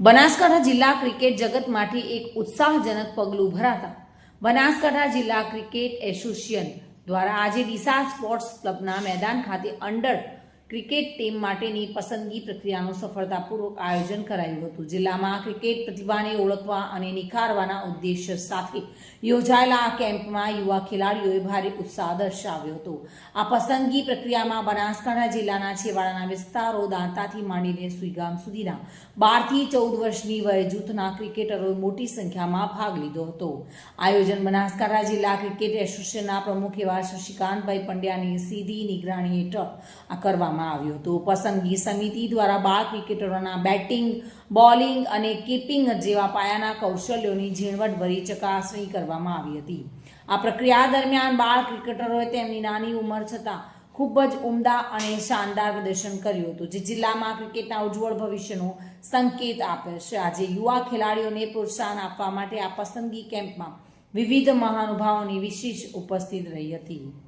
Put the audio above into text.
બનાસકાંઠા જિલ્લા ક્રિકેટ જગતમાંથી એક ઉત્સાહજનક પગલું ભરાતા બનાસકાંઠા જિલ્લા ક્રિકેટ એસોસિએશન દ્વારા આજે ડીસા સ્પોર્ટ્સ ક્લબના મેદાન ખાતે અંડર ક્રિકેટ ટીમ માટેની પસંદગી પ્રક્રિયાનું સફળતાપૂર્વક આયોજન કરાયું હતું. જિલ્લામાં ક્રિકેટ પ્રતિભાને ઓળખવા અને નિખારવાના ઉદ્દેશ્ય સાથે યોજાયેલા આ કેમ્પમાં યુવા ખેલાડીઓએ ભારે ઉત્સાહ દર્શાવ્યો હતો. આ પસંદગી પ્રક્રિયામાં બનાસકાંઠા જિલ્લાના છેવાડાના વિસ્તારો દાંતાથી માંડીને સુઈગામ સુધીના બારથી ચૌદ વર્ષની વય જૂથના ક્રિકેટરોએ મોટી સંખ્યામાં ભાગ લીધો હતો. આયોજન બનાસકાંઠા જિલ્લા ક્રિકેટ એસોસિએશનના પ્રમુખ એવા શશિકાંતભાઈ પંડ્યાની સીધી નિગરાણી હેઠળ આ કરવામાં આવ્યું હતું. પસંદગી સમિતિ દ્વારા બાળ ક્રિકેટરોના બેટિંગ, બોલિંગ અને કીપિંગ જેવા પાયાના કૌશલ્યોની ઝીણવટભરી ચકાસણી કરવામાં આવી હતી. આ પ્રક્રિયા દરમિયાન બાળ ક્રિકેટરોએ તેમની નાની ઉંમર છતાં ખૂબ જ ઉમદા અને શાનદાર પ્રદર્શન કર્યું હતું, જે જિલ્લામાં ક્રિકેટના ઉજ્જવળ ભવિષ્યનો સંકેત આપે છે. આજે યુવા ખેલાડીઓને પ્રોત્સાહન આપવા માટે આ પસંદગી કેમ્પમાં વિવિધ મહાનુભાવોની વિશેષ ઉપસ્થિત રહી હતી.